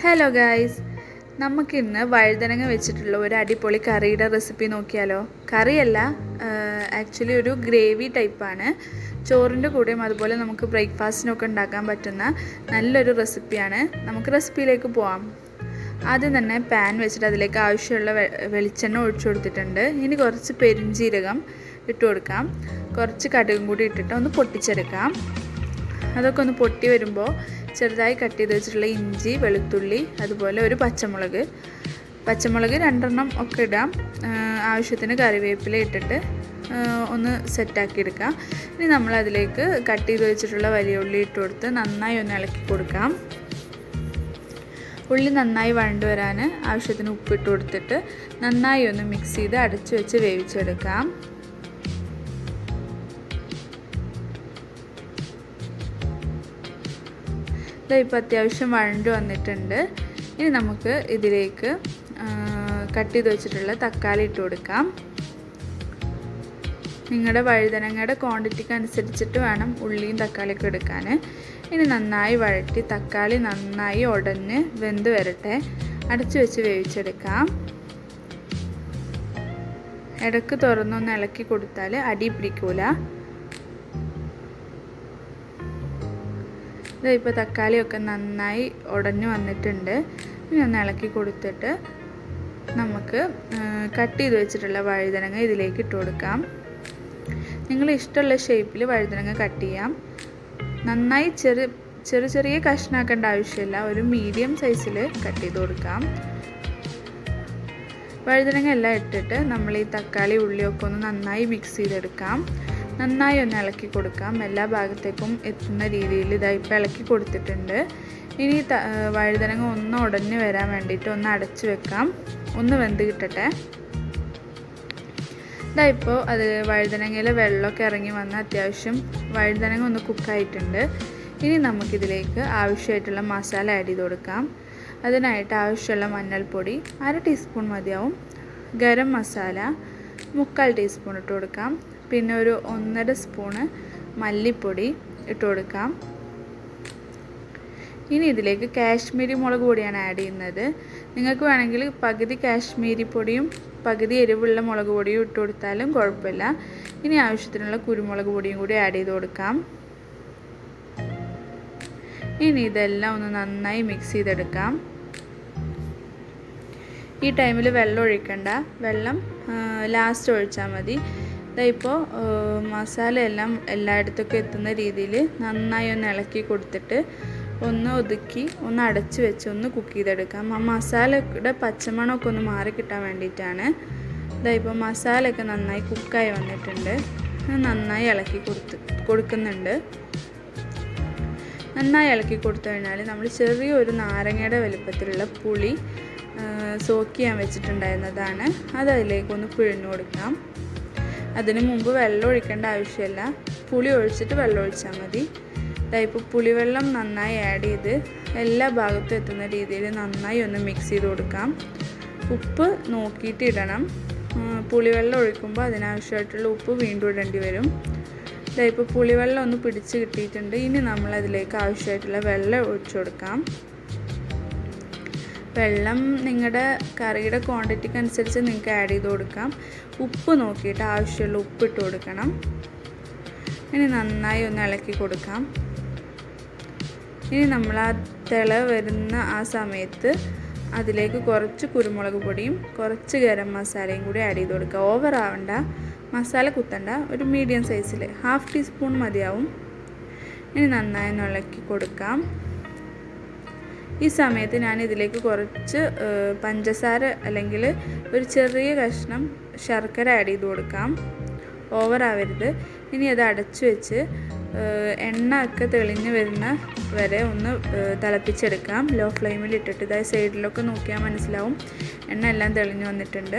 Hello guys നമുക്കിന്ന് വഴുതനങ്ങ വെച്ചിട്ടുള്ള ഒരു അടിപൊളി കറിയുടെ റെസിപ്പി നോക്കിയാലോ? കറിയല്ല ആക്ച്വലി ഒരു ഗ്രേവി ടൈപ്പാണ് ചോറിന്റെ കൂടെയും അതുപോലെ നമുക്ക് ബ്രേക്ക്ഫാസ്റ്റിനൊക്കെ ഉണ്ടാക്കാൻ പറ്റുന്ന നല്ലൊരു റെസിപ്പിയാണ് നമുക്ക് റെസിപ്പിയിലേക്ക് പോവാം. ആദ്യം തന്നെ പാൻ വെച്ചിട്ട് അതിലേക്ക് ആവശ്യമുള്ള വെളിച്ചെണ്ണ ഒഴിച്ചു കൊടുത്തിട്ടുണ്ട്. ഇനി കുറച്ച് പെരുംജീരകം ഇട്ട് കൊടുക്കാം. കുറച്ച് കടുകും കൂടി ഇട്ടിട്ട് ഒന്ന് പൊട്ടിച്ചെടുക്കാം. അതൊക്കെ ഒന്ന് പൊട്ടി വരുമ്പോൾ ചെറുതായി കട്ട് ചെയ്ത് വെച്ചിട്ടുള്ള ഇഞ്ചി വെളുത്തുള്ളി അതുപോലെ ഒരു പച്ചമുളക്. പച്ചമുളക് രണ്ടെണ്ണം ഒക്കെ ഇടാം. ആവശ്യത്തിന് കറിവേപ്പില ഇട്ടിട്ട് ഒന്ന് സെറ്റാക്കി എടുക്കാം. ഇനി നമ്മൾ അതിലേക്ക് കട്ട് ചെയ്ത് വെച്ചിട്ടുള്ള വലിയ ഉള്ളി ഇട്ട് കൊടുത്ത് നന്നായി ഒന്ന് ഇളക്കി കൊടുക്കാം. ഉള്ളി നന്നായി വഴണ്ടു വരാൻ ആവശ്യത്തിന് ഉപ്പിട്ട് കൊടുത്തിട്ട് നന്നായി ഒന്ന് മിക്സ് ചെയ്ത് അടച്ചു വെച്ച് വേവിച്ചെടുക്കാം. ഇപ്പോൾ അത്യാവശ്യം വഴണ്ട് വന്നിട്ടുണ്ട്. ഇനി നമുക്ക് ഇതിലേക്ക് കട്ട് ചെയ്ത് വെച്ചിട്ടുള്ള തക്കാളി ഇട്ട് കൊടുക്കാം. നിങ്ങളുടെ വഴുതനങ്ങയുടെ ക്വാണ്ടിറ്റിക്ക് അനുസരിച്ചിട്ട് വേണം ഉള്ളിയും തക്കാളിയൊക്കെ എടുക്കാൻ ഇനി നന്നായി വഴറ്റി തക്കാളി നന്നായി ഉടഞ്ഞ് വെന്ത് വരട്ടെ. അടച്ചു വെച്ച് വേവിച്ചെടുക്കാം. ഇടയ്ക്ക് തുറന്നൊന്ന് ഇളക്കി കൊടുത്താൽ അടി പിടിക്കൂല. ഇത് ഇപ്പോൾ തക്കാളിയൊക്കെ നന്നായി ഉടഞ്ഞു വന്നിട്ടുണ്ട്. ഇനി ഒന്ന് ഇളക്കി കൊടുത്തിട്ട് നമുക്ക് കട്ട് ചെയ്ത് വെച്ചിട്ടുള്ള വഴുതനങ്ങ ഇതിലേക്ക് ഇട്ട് കൊടുക്കാം. നിങ്ങൾ ഇഷ്ടമുള്ള ഷേപ്പിൽ വഴുതനങ്ങ കട്ട് ചെയ്യാം. നന്നായി ചെറു ചെറിയ ചെറിയ കഷ്ണാക്കേണ്ട ആവശ്യമില്ല. ഒരു മീഡിയം സൈസിൽ കട്ട് ചെയ്ത് കൊടുക്കാം. വഴുതനങ്ങ എല്ലാം ഇട്ടിട്ട് നമ്മൾ ഈ തക്കാളി ഉള്ളിയൊക്കെ ഒന്ന് നന്നായി മിക്സ് ചെയ്തെടുക്കാം. നന്നായി ഒന്ന് ഇളക്കി കൊടുക്കാം. എല്ലാ ഭാഗത്തേക്കും എത്തുന്ന രീതിയിൽ ഇതാ ഇപ്പോൾ ഇളക്കി കൊടുത്തിട്ടുണ്ട്. ഇനി വഴുതനങ്ങ ഒന്ന് ഉടഞ്ഞ് വരാൻ വേണ്ടിയിട്ട് ഒന്ന് അടച്ച് വെക്കാം. ഒന്ന് വെന്ത് കിട്ടട്ടെ. ഇതാ ഇപ്പോൾ അത് വഴുതനങ്ങയിലെ വെള്ളമൊക്കെ ഇറങ്ങി വന്ന് അത്യാവശ്യം വഴുതനങ്ങ ഒന്ന് കുക്കായിട്ടുണ്ട്. ഇനി നമുക്കിതിലേക്ക് ആവശ്യമായിട്ടുള്ള മസാല ആഡ് ചെയ്ത് കൊടുക്കാം. അതിനായിട്ട് ആവശ്യമുള്ള മഞ്ഞൾപ്പൊടി അര ടീസ്പൂൺ മതിയാവും. ഗരം മസാല മുക്കാൽ ടീസ്പൂൺ ഇട്ട് കൊടുക്കാം. പിന്നെ ഒരു ഒന്നര സ്പൂണ് മല്ലിപ്പൊടി ഇട്ട് കൊടുക്കാം. ഇനി ഇതിലേക്ക് കാശ്മീരി മുളക് പൊടിയാണ് ആഡ് ചെയ്യുന്നത്. നിങ്ങൾക്ക് വേണമെങ്കിൽ പകുതി കാശ്മീരി പൊടിയും പകുതി എരിവുള്ള മുളക് പൊടിയും ഇട്ട് കൊടുത്താലും കുഴപ്പമില്ല. ഇനി ആവശ്യത്തിനുള്ള കുരുമുളക് പൊടിയും കൂടി ആഡ് ചെയ്ത് കൊടുക്കാം. ഇനി ഇതെല്ലാം ഒന്ന് നന്നായി മിക്സ് ചെയ്തെടുക്കാം. ഈ ടൈമിൽ വെള്ളം ഒഴിക്കണ്ട. വെള്ളം ലാസ്റ്റ് ഒഴിച്ചാൽ മതി. ഇപ്പോൾ മസാല എല്ലാം എല്ലായിടത്തേക്കും എത്തുന്ന രീതിയിൽ നന്നായി ഒന്ന് ഇളക്കി കൊടുത്തിട്ട് ഒന്ന് ഒതുക്കി ഒന്ന് അടച്ച് വെച്ച് ഒന്ന് കുക്ക് ചെയ്തെടുക്കാം. ആ മസാലയുടെ പച്ചമണമൊക്കെ ഒന്ന് മാറി കിട്ടാൻ വേണ്ടിയിട്ടാണ്. ഇപ്പോൾ മസാലയൊക്കെ നന്നായി കുക്കായി വന്നിട്ടുണ്ട്. നന്നായി ഇളക്കി കൊടുത്ത് കൊടുക്കുന്നുണ്ട്. നന്നായി ഇളക്കി കൊടുത്തു കഴിഞ്ഞാൽ നമ്മൾ ചെറിയൊരു നാരങ്ങയുടെ വലുപ്പത്തിലുള്ള പുളി സോക്ക് ചെയ്യാൻ വെച്ചിട്ടുണ്ടായിരുന്നതാണ്. അത് അതിലേക്കൊന്ന് പിഴിഞ്ഞു കൊടുക്കാം. അതിന് മുമ്പ് വെള്ളം ഒഴിക്കേണ്ട ആവശ്യമില്ല. പുളി ഒഴിച്ചിട്ട് വെള്ളം ഒഴിച്ചാൽ മതി. ഇപ്പോൾ പുളിവെള്ളം നന്നായി ആഡ് ചെയ്ത് എല്ലാ ഭാഗത്തും എത്തുന്ന രീതിയിൽ നന്നായി ഒന്ന് മിക്സ് ചെയ്ത് കൊടുക്കാം. ഉപ്പ് നോക്കിയിട്ട് ഇടണം. പുളിവെള്ളം ഒഴിക്കുമ്പോൾ അതിനാവശ്യമായിട്ടുള്ള ഉപ്പ് വീണ്ടും ഇടേണ്ടി വരും. ഇപ്പോൾ പുളിവെള്ളം ഒന്ന് പിടിച്ച് കിട്ടിയിട്ടുണ്ട്. ഇനി നമ്മൾ അതിലേക്ക് ആവശ്യമായിട്ടുള്ള വെള്ളം ഒഴിച്ചു കൊടുക്കാം. വെള്ളം നിങ്ങളുടെ കറിയുടെ ക്വാണ്ടിറ്റിക്ക് അനുസരിച്ച് നിങ്ങൾക്ക് ആഡ് ചെയ്ത് കൊടുക്കാം. ഉപ്പ് നോക്കിയിട്ട് ആവശ്യമുള്ള ഉപ്പ് ഇട്ട് കൊടുക്കണം. ഇനി നന്നായി ഒന്ന് ഇളക്കി കൊടുക്കാം. ഇനി നമ്മൾ ആ തിള വരുന്ന ആ സമയത്ത് അതിലേക്ക് കുറച്ച് കുരുമുളക് പൊടിയും കുറച്ച് ഗരം മസാലയും കൂടി ആഡ് ചെയ്ത് കൊടുക്കുക. ഓവർ ആവണ്ട. മസാല കുത്തണ്ട. ഒരു മീഡിയം സൈസിൽ ഹാഫ് ടീസ്പൂൺ മതിയാവും. ഇനി നന്നായി ഒന്ന് ഇളക്കി കൊടുക്കാം. ഈ സമയത്ത് ഞാൻ ഇതിലേക്ക് കുറച്ച് പഞ്ചസാര അല്ലെങ്കിൽ ഒരു ചെറിയ കഷ്ണം ശർക്കര ആഡ് ചെയ്ത് കൊടുക്കാം. ഓവർ ആവരുത്. ഇനി അത് അടച്ചു വെച്ച് എണ്ണ ഒക്കെ തെളിഞ്ഞ് വരുന്ന വരെ ഒന്ന് തിളപ്പിച്ചെടുക്കാം. ലോ ഫ്ലെയിമിൽ ഇട്ടിട്ട്. ഇതായി സൈഡിലൊക്കെ നോക്കിയാൽ മനസ്സിലാവും. എണ്ണ എല്ലാം തെളിഞ്ഞ് വന്നിട്ടുണ്ട്.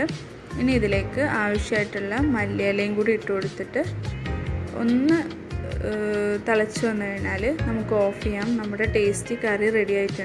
ഇനി ഇതിലേക്ക് ആവശ്യമായിട്ടുള്ള മല്ലിയിലയും കൂടി ഇട്ട് കൊടുത്തിട്ട് ഒന്ന് തിളച്ച് വന്നു കഴിഞ്ഞാൽ നമുക്ക് ഓഫ് ചെയ്യാം. നമ്മുടെ ടേസ്റ്റി കറി റെഡി ആയിട്ടുണ്ട്.